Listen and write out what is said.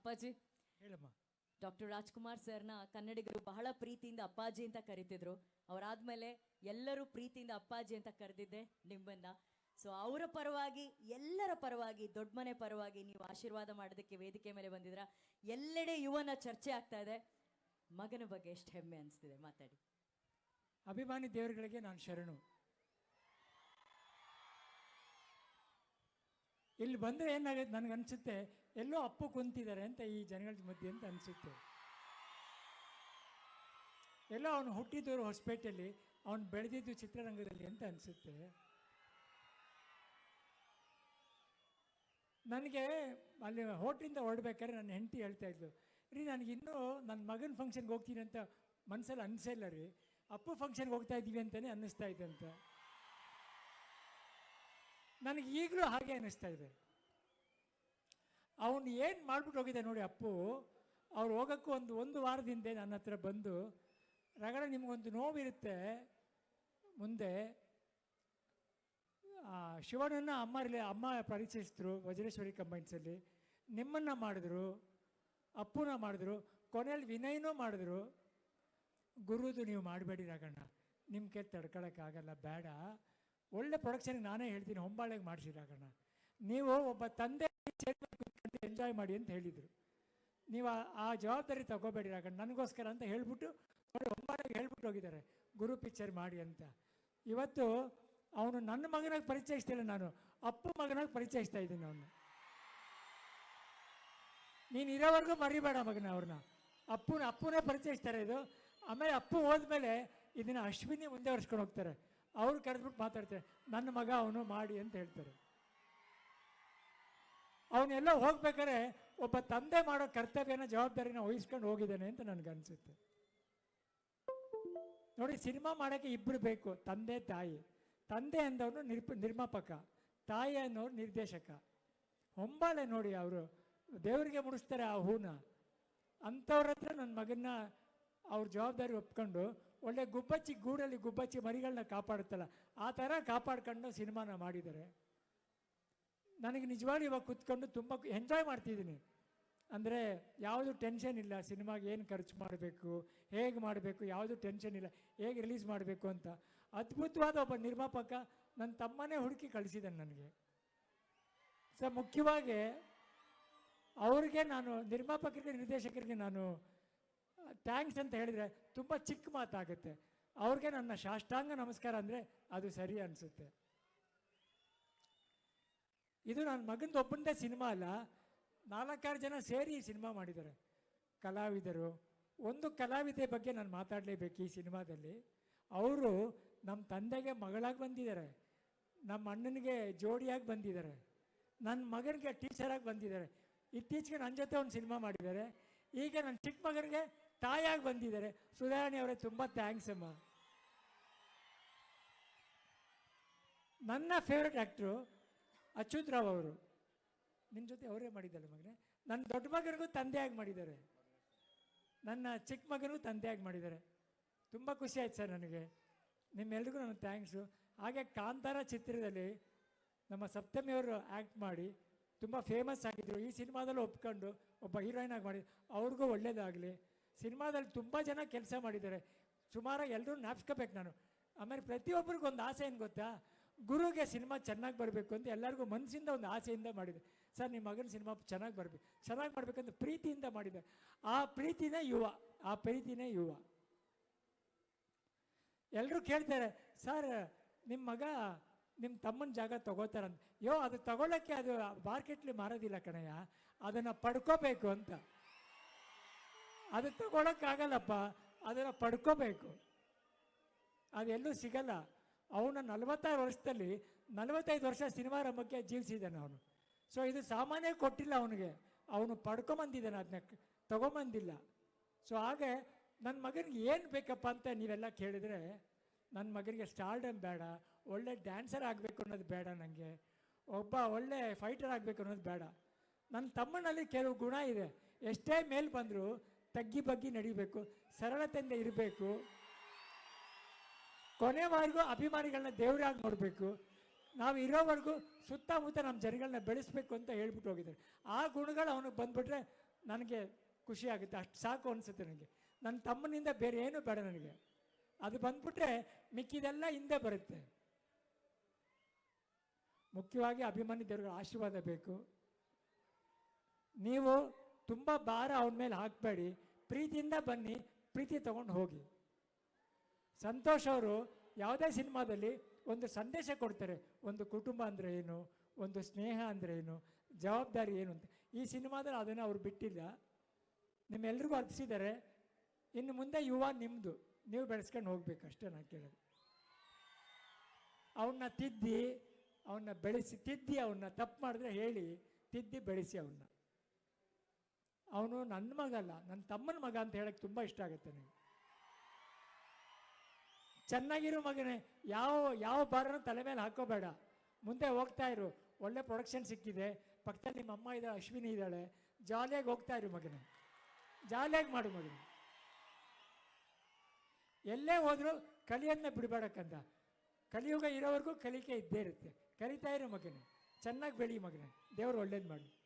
ಅಪ್ಪಾಜಿ? ಹೇಳಮ್ಮ. ಡಾಕ್ಟರ್ ರಾಜ್ಕುಮಾರ್ ಸರ್ನ ಕನ್ನಡಿಗರು ಬಹಳ ಪ್ರೀತಿಯಿಂದ ಅಪ್ಪಾಜಿ ಅಂತ ಕರಿತಿದ್ರು. ಅವರಾದ್ಮೇಲೆ ಎಲ್ಲರೂ ಪ್ರೀತಿಯಿಂದ ಅಪ್ಪಾಜಿ ಅಂತ ಕರೆದಿದ್ದೆ ನಿಮ್ಮನ್ನ. ಸೊ ಅವರ ಪರವಾಗಿ ಎಲ್ಲರ ಪರವಾಗಿ ದೊಡ್ಡ ಮನೆ ಪರವಾಗಿ ನೀವು ಆಶೀರ್ವಾದ ಮಾಡೋದಕ್ಕೆ ವೇದಿಕೆ ಮೇಲೆ ಬಂದಿದ್ರ ಎಲ್ಲೆಡೆ ಯುವನ ಚರ್ಚೆ ಆಗ್ತಾ ಇದೆ. ಮಗನ ಬಗ್ಗೆ ಎಷ್ಟು ಹೆಮ್ಮೆ ಅನಿಸ್ತಿದೆ ಮಾತಾಡಿ. ಅಭಿಮಾನಿ ದೇವರುಗಳಿಗೆ ನಾನು ಶರಣು. ಇಲ್ಲಿ ಬಂದರೆ ಏನಾಗುತ್ತೆ ನನಗೆ ಅನಿಸುತ್ತೆ ಎಲ್ಲೋ ಅಪ್ಪು ಕುಂತಿದ್ದಾರೆ ಅಂತ ಈ ಜನಗಳ ಮಧ್ಯೆ ಅಂತ ಅನಿಸುತ್ತೆ. ಎಲ್ಲೋ ಅವನು ಹುಟ್ಟಿದವರು ಹೊಸಪೇಟೆಯಲ್ಲಿ ಅವನು ಬೆಳೆದಿದ್ದು ಚಿತ್ರರಂಗದಲ್ಲಿ ಅಂತ ಅನಿಸುತ್ತೆ. ನನಗೆ ಅಲ್ಲಿ ಹೋಟ್ಲಿಂದ ಹೊರಡ್ಬೇಕಾದ್ರೆ ನನ್ನ ಹೆಂಡತಿ ಹೇಳ್ತಾ ಇದ್ಲು, ರೀ ನನಗೆ ಇನ್ನೂ ನನ್ನ ಮಗನ ಫಂಕ್ಷನ್ಗೆ ಹೋಗ್ತೀನಿ ಅಂತ ಮನಸ್ಸಲ್ಲಿ ಅನಿಸಲ್ಲ ರೀ, ಅಪ್ಪು ಫಂಕ್ಷನ್ಗೆ ಹೋಗ್ತಾ ಇದ್ದೀವಿ ಅಂತಲೇ ಅನ್ನಿಸ್ತಾ ಇದೆ ಅಂತ. ನನಗೆ ಈಗಲೂ ಹಾಗೆ ಅನ್ನಿಸ್ತಾ ಇದೆ. ಅವನು ಏನು ಮಾಡ್ಬಿಟ್ಟು ಹೋಗಿದ್ದೆ ನೋಡಿ ಅಪ್ಪು ಅವ್ರು ಹೋಗೋಕ್ಕೂ ಒಂದು ಒಂದು ವಾರದಿಂದ ನನ್ನ ಹತ್ರ ಬಂದು ರಗಡ ನಿಮಗೊಂದು ನೋವಿರುತ್ತೆ. ಮುಂದೆ ಆ, ಅಮ್ಮರಲ್ಲಿ ಅಮ್ಮ ಪರಿಚಯಿಸಿದ್ರು ವಜ್ರೇಶ್ವರಿ ಕಂಬೈನ್ಸಲ್ಲಿ ನಿಮ್ಮನ್ನು ಮಾಡಿದ್ರು ಅಪ್ಪುನ ಮಾಡಿದ್ರು ಕೊನೆಯಲ್ಲಿ ವಿನಯನೂ ಮಾಡಿದ್ರು. ಗುರುದು ನೀವು ಮಾಡಬೇಡಿ ರಗಣ್ಣ. ನಿಮ್ಮ ಕೈ ತಡ್ಕೊಳಕ್ಕಾಗಲ್ಲ ಬೇಡ. ಒಳ್ಳೆ ಪ್ರೊಡಕ್ಷನ್ಗೆ ನಾನೇ ಹೇಳ್ತೀನಿ, ಹೊಂಬಾಳೆಗೆ ಮಾಡಿಸಿರಾಗಣ್ಣ ನೀವು ಒಬ್ಬ ತಂದೆ ಎಂಜಾಯ್ ಮಾಡಿ ಅಂತ ಹೇಳಿದರು. ನೀವು ಆ- ಜವಾಬ್ದಾರಿ ತಗೋಬೇಡಿ ರಾಗಣ್ಣ ನನಗೋಸ್ಕರ ಅಂತ ಹೇಳ್ಬಿಟ್ಟು ಹೊಂಬಾಳೆಗೆ ಹೇಳ್ಬಿಟ್ಟು ಹೋಗಿದ್ದಾರೆ. ಗುರು ಪಿಕ್ಚರ್ ಮಾಡಿ ಅಂತ. ಇವತ್ತು ಅವನು ನನ್ನ ಮಗನಾಗಿ ಪರಿಚಯಿಸ್ತಿಲ್ಲ ನಾನು, ಅಪ್ಪು ಮಗನಾಗಿ ಪರಿಚಯಿಸ್ತಾ ಇದ್ದೀನಿ ಅವನು. ನೀನು ಇರೋವರೆಗೂ ಮರಿಬೇಡ ಮಗನ ಅವ್ರನ್ನ. ಅಪ್ಪನ ಅಪ್ಪನೇ ಪರಿಚಯಿಸ್ತಾರೆ ಇದು. ಆಮೇಲೆ ಅಪ್ಪು ಹೋದ್ಮೇಲೆ ಇದನ್ನ ಅಶ್ವಿನಿ ಮುಂದೆ ಹೊರ್ಸ್ಕೊಂಡು ಹೋಗ್ತಾರೆ. ಅವ್ರು ಕರೆದ್ಬಿಟ್ಟು ಮಾತಾಡ್ತಾರೆ, ನನ್ನ ಮಗ ಅವನು ಮಾಡಿ ಅಂತ ಹೇಳ್ತಾರೆ. ಅವನೆಲ್ಲ ಹೋಗ್ಬೇಕಾದ್ರೆ ಒಬ್ಬ ತಂದೆ ಮಾಡೋ ಕರ್ತವ್ಯನ ಜವಾಬ್ದಾರಿನ ವಹಿಸ್ಕೊಂಡು ಹೋಗಿದ್ದಾನೆ ಅಂತ ನನಗನ್ಸುತ್ತೆ ನೋಡಿ, ಸಿನಿಮಾ ಮಾಡೋಕ್ಕೆ ಇಬ್ಬರು ಬೇಕು, ತಂದೆ, ತಾಯಿ. ತಂದೆ ಅಂದವನು ನಿರ್ಪ, ನಿರ್ಮಾಪಕ, ತಾಯಿ ಅನ್ನೋರು ನಿರ್ದೇಶಕ. ಹೊಂಬಾಳೆ ನೋಡಿ ಅವರು, ದೇವರಿಗೆ ಮುಡಿಸ್ತಾರೆ ಆ ಹೂನ. ಅಂಥವ್ರ ಹತ್ರ ನನ್ನ ಮಗನ್ನ ಅವ್ರ ಜವಾಬ್ದಾರಿ ಒಪ್ಕೊಂಡು ಒಳ್ಳೆ ಗುಬ್ಬಚ್ಚಿ, ಗೂಡಲ್ಲಿ ಗುಬ್ಬಚ್ಚಿ ಮರಿಗಳನ್ನ ಕಾಪಾಡುತ್ತಲ್ಲ, ಆ ಥರ ಕಾಪಾಡ್ಕೊಂಡು ಸಿನಿಮಾನ ಮಾಡಿದ್ದಾರೆ. ನನಗೆ ನಿಜವಾಗ್ಲೂ ಇವಾಗ ಕುತ್ಕೊಂಡು ತುಂಬ ಎಂಜಾಯ್ ಮಾಡ್ತಿದ್ದೀನಿ. ಅಂದರೆ ಯಾವುದು ಟೆನ್ಷನ್ ಇಲ್ಲ, ಸಿನಿಮಾಗೆ ಏನು ಖರ್ಚು ಮಾಡಬೇಕು, ಹೇಗೆ ಮಾಡಬೇಕು, ಯಾವುದು ಟೆನ್ಷನ್ ಇಲ್ಲ, ಹೇಗೆ ರಿಲೀಸ್ ಮಾಡಬೇಕು ಅಂತ. ಅದ್ಭುತವಾದ ಒಬ್ಬ ನಿರ್ಮಾಪಕ ನನ್ನ ತಮ್ಮನೇ ಹುಡುಕಿ ಕಳಿಸಿದ್ದಾನೆ ನನಗೆ. ಸರ್ ಮುಖ್ಯವಾಗಿ ಅವ್ರಿಗೆ ನಾನು ನಿರ್ಮಾಪಕರಿಗೆ, ನಿರ್ದೇಶಕರಿಗೆ ನಾನು ಥ್ಯಾಂಕ್ಸ್ ಅಂತ ಹೇಳಿದರೆ ತುಂಬ ಚಿಕ್ಕ ಮಾತಾಗುತ್ತೆ. ಅವ್ರಿಗೆ ನನ್ನ ಸಾಷ್ಟಾಂಗ ನಮಸ್ಕಾರ ಅಂದರೆ ಅದು ಸರಿ ಅನಿಸುತ್ತೆ. ಇದು ನನ್ನ ಮಗಂದು ಒಬ್ಬಂದೇ ಸಿನಿಮಾ ಅಲ್ಲ. ನಾಲ್ಕಾರು ಜನ ಸೇರಿ ಈ ಸಿನಿಮಾ ಮಾಡಿದ್ದಾರೆ. ಕಲಾವಿದರು. ಒಂದು ಕಲಾವಿದೆ ಬಗ್ಗೆ ನಾನು ಮಾತಾಡಲೇಬೇಕು ಈ ಸಿನಿಮಾದಲ್ಲಿ. ಅವರು ನಮ್ಮ ತಂದೆಗೆ ಮಗಳಾಗಿ ಬಂದಿದ್ದಾರೆ. ನಮ್ಮ ಅಣ್ಣನಿಗೆ ಜೋಡಿಯಾಗಿ ಬಂದಿದ್ದಾರೆ. ನನ್ನ ಮಗನಿಗೆ ಟೀಚರಾಗಿ ಬಂದಿದ್ದಾರೆ. ಇತ್ತೀಚೆಗೆ ನನ್ನ ಜೊತೆ ಒಂದು ಸಿನಿಮಾ ಮಾಡಿದ್ದಾರೆ. ಈಗ ನನ್ನ ಚಿಕ್ಕ ಮಗನಿಗೆ ತಾಯಾಗಿ ಬಂದಿದ್ದಾರೆ. ಸುಧಾರಾಣಿ ಅವರೇ ತುಂಬ ಥ್ಯಾಂಕ್ಸ್ ಅಮ್ಮ. ನನ್ನ ಫೇವ್ರೆಟ್ ಆ್ಯಕ್ಟ್ರು ಅಚ್ಯುತ್ ರಾವ್ ಅವರು. ನಿಮ್ಮ ಜೊತೆ ಅವರೇ ಮಾಡಿದ್ದಾರೆ ಮಗನೇ? ನನ್ನ ದೊಡ್ಡ ಮಗನಿಗೂ ತಂದೆಯಾಗಿ ಮಾಡಿದ್ದಾರೆ. ನನ್ನ ಚಿಕ್ಕ ಮಗನಿಗೂ ತಂದೆಯಾಗಿ ಮಾಡಿದ್ದಾರೆ. ತುಂಬ ಖುಷಿ ಆಯ್ತು ಸರ್ ನನಗೆ. ನಿಮ್ಮೆಲ್ರಿಗೂ ನನ್ನ ಥ್ಯಾಂಕ್ಸು ಹಾಗೆ ಕಾಂತಾರ ಚಿತ್ರದಲ್ಲಿ ನಮ್ಮ ಸಪ್ತಮಿಯವರು ಆ್ಯಕ್ಟ್ ಮಾಡಿ ತುಂಬ ಫೇಮಸ್ ಆಗಿದ್ದರು ಈ ಸಿನಿಮಾದಲ್ಲೂ ಒಪ್ಕೊಂಡು ಒಬ್ಬ ಹೀರೋಯಿನ್ ಆಗಿ ಮಾಡಿ. ಅವ್ರಿಗೂ ಒಳ್ಳೇದಾಗಲಿ. ಸಿನಿಮಾದಲ್ಲಿ ತುಂಬ ಜನ ಕೆಲಸ ಮಾಡಿದ್ದಾರೆ. ಸುಮಾರಾಗಿ ಎಲ್ಲರೂ ನಾಪ್ಸ್ಕೋಬೇಕು ನಾನು. ಆಮೇಲೆ ಪ್ರತಿಯೊಬ್ಬರಿಗೂ ಒಂದು ಆಸೆ ಏನು ಗೊತ್ತಾ? ಗುರುಗೆ ಸಿನಿಮಾ ಚೆನ್ನಾಗಿ ಬರಬೇಕು ಅಂತ ಎಲ್ಲರಿಗೂ ಮನಸ್ಸಿಂದ ಒಂದು ಆಸೆಯಿಂದ ಮಾಡಿದೆ ಸರ್ ನಿಮ್ಮ ಮಗನ ಸಿನಿಮಾ ಚೆನ್ನಾಗಿ ಬರಬೇಕು ಚೆನ್ನಾಗಿ ಮಾಡಬೇಕಂತ ಪ್ರೀತಿಯಿಂದ ಮಾಡಿದೆ ಆ ಪ್ರೀತಿನೇ ಯುವ, ಆ ಪ್ರೀತಿನೇ ಯುವ. ಎಲ್ಲರೂ ಕೇಳ್ತಾರೆ, ಸರ್ ನಿಮ್ಮ ಮಗ ನಿಮ್ಮ ತಮ್ಮನ ಜಾಗ ತಗೋತಾರಂತ. ಯೋ, ಅದು ತಗೊಳ್ಳೋಕ್ಕೆ ಅದು ಮಾರ್ಕೆಟ್ಲಿ ಮಾರೋದಿಲ್ಲ ಕಣಯ್ಯ. ಅದನ್ನು ಪಡ್ಕೋಬೇಕು ಅಂತ. ಅದು ತಗೊಳಕ್ಕಾಗಲ್ಲಪ್ಪ, ಅದನ್ನು ಪಡ್ಕೋಬೇಕು. ಅದೆಲ್ಲೂ ಸಿಗಲ್ಲ. ಅವನ ನಲವತ್ತಾರು ವರ್ಷದಲ್ಲಿ ನಲವತ್ತೈದು ವರ್ಷ ಸಿನಿಮಾ ರಂಗಕ್ಕೆ ಜೀವಿಸಿದ್ದಾನೆ ಅವನು. ಸೊ ಇದು ಸಾಮಾನ್ಯ ಕೊಟ್ಟಿಲ್ಲ ಅವನಿಗೆ. ಅವನು ಪಡ್ಕೊಂಬಂದಿದ್ದಾನೆ, ಅದನ್ನ ತಗೊಂಬಂದಿಲ್ಲ. ಸೊ ಹಾಗೆ ನನ್ನ ಮಗನಿಗೆ ಏನು ಬೇಕಪ್ಪ ಅಂತ ನೀವೆಲ್ಲ ಕೇಳಿದರೆ, ನನ್ನ ಮಗನಿಗೆ ಸ್ಟಾರ್ಡಮ್ ಬೇಡ, ಒಳ್ಳೆ ಡ್ಯಾನ್ಸರ್ ಆಗಬೇಕು ಅನ್ನೋದು ಬೇಡ ನನಗೆ ಒಬ್ಬ ಒಳ್ಳೆ ಫೈಟರ್ ಆಗಬೇಕು ಅನ್ನೋದು ಬೇಡ. ನನ್ನ ತಮ್ಮನಲ್ಲಿ ಕೆಲವು ಗುಣ ಇದೆ. ಎಷ್ಟೇ ಮೇಲೆ ಬಂದರೂ ತಗ್ಗಿ ಬಗ್ಗಿ ನಡಿಬೇಕು, ಸರಳತೆಯಿಂದ ಇರಬೇಕು. ಕೊನೆವರೆಗೂ ಅಭಿಮಾನಿಗಳನ್ನ ದೇವರಾಗಿ ನೋಡಬೇಕು. ನಾವು ಇರೋವರೆಗೂ ಸುತ್ತಮುತ್ತ ನಮ್ಮ ಜನಗಳನ್ನ ಬೆಳೆಸ್ಬೇಕು ಅಂತ ಹೇಳ್ಬಿಟ್ಟು ಹೋಗಿದ್ದಾರೆ. ಆ ಗುಣಗಳು ಅವನಿಗೆ ಬಂದ್ಬಿಟ್ರೆ ನನಗೆ ಖುಷಿ ಆಗುತ್ತೆ. ಅಷ್ಟು ಸಾಕು ಅನಿಸುತ್ತೆ ನನಗೆ ನನ್ನ ತಮ್ಮನಿಂದ ಬೇರೆ ಏನೂ ಬೇಡ ನನಗೆ. ಅದು ಬಂದ್ಬಿಟ್ರೆ ಮಿಕ್ಕಿದೆಲ್ಲ ಹಿಂದೆ ಬರುತ್ತೆ. ಮುಖ್ಯವಾಗಿ ಅಭಿಮಾನಿ ದೇವರುಗಳ ಆಶೀರ್ವಾದ ಬೇಕು. ನೀವು ತುಂಬ ಭಾರ ಅವನ ಮೇಲೆ ಹಾಕಬೇಡಿ. ಪ್ರೀತಿಯಿಂದ ಬನ್ನಿ, ಪ್ರೀತಿ ತಗೊಂಡು ಹೋಗಿ. ಸಂತೋಷ್ ಅವರು ಯಾವುದೇ ಸಿನಿಮಾದಲ್ಲಿ ಒಂದು ಸಂದೇಶ ಕೊಡ್ತಾರೆ. ಒಂದು ಕುಟುಂಬ ಅಂದರೆ ಏನು, ಒಂದು ಸ್ನೇಹ ಅಂದರೆ ಏನು, ಜವಾಬ್ದಾರಿ ಏನು ಅಂತ. ಈ ಸಿನಿಮಾದಲ್ಲಿ ಅದನ್ನು ಅವರು ಬಿಟ್ಟಿಲ್ಲ. ನಿಮ್ಮೆಲ್ರಿಗೂ ಅರ್ಪಿಸಿದ್ದಾರೆ. ಇನ್ನು ಮುಂದೆ ಯುವ ನಿಮ್ಮದು ನೀವು ಬೆಳೆಸ್ಕೊಂಡು ಹೋಗ್ಬೇಕು ಅಷ್ಟೇ ನಾನು ಕೇಳೋದು. ಅವನ್ನ ತಿದ್ದಿ ಅವನ್ನ ಬೆಳೆಸಿ, ತಿದ್ದಿ ಅವನ್ನ ತಪ್ಪು ಮಾಡಿದ್ರೆ ಹೇಳಿ, ತಿದ್ದಿ ಬೆಳೆಸಿ ಅವನ್ನ ಅವನು ನನ್ನ ಮಗ ಅಲ್ಲ, ನನ್ನ ತಮ್ಮನ ಮಗ ಅಂತ ಹೇಳಕ್ಕೆ ತುಂಬ ಇಷ್ಟ ಆಗುತ್ತೆ ನನಗೆ. ಚೆನ್ನಾಗಿರೋ ಮಗನೇ, ಯಾವ ಯಾವ ಭಾರನೂ ತಲೆ ಮೇಲೆ ಹಾಕೋಬೇಡ. ಮುಂದೆ ಹೋಗ್ತಾ ಇರು, ಒಳ್ಳೆ ಪ್ರೊಡಕ್ಷನ್ ಸಿಕ್ಕಿದೆ, ಪಕ್ಕದಲ್ಲಿ ನಿಮ್ಮ ಅಮ್ಮ ಇದ್ದಾಳೆ, ಅಶ್ವಿನಿ ಇದ್ದಾಳೆ ಜಾಲಿಯಾಗಿ ಹೋಗ್ತಾ ಇರು ಮಗನೇ. ಜಾಲಿಯಾಗಿ ಮಾಡು ಮಗನೇ. ಎಲ್ಲೇ ಹೋದರೂ ಕಲಿಯೋದನ್ನ ಬಿಡಬೇಡಕ್ಕಂತ. ಕಲಿಯುಗ ಇರೋವರೆಗೂ ಕಲಿಕೆ ಇದ್ದೇ ಇರುತ್ತೆ. ಕಲಿತಾ ಇರೋ ಮಗನೇ. ಚೆನ್ನಾಗಿ ಬೆಳಿ ಮಗನೇ. ದೇವರು ಒಳ್ಳೇದು ಮಾಡಿ.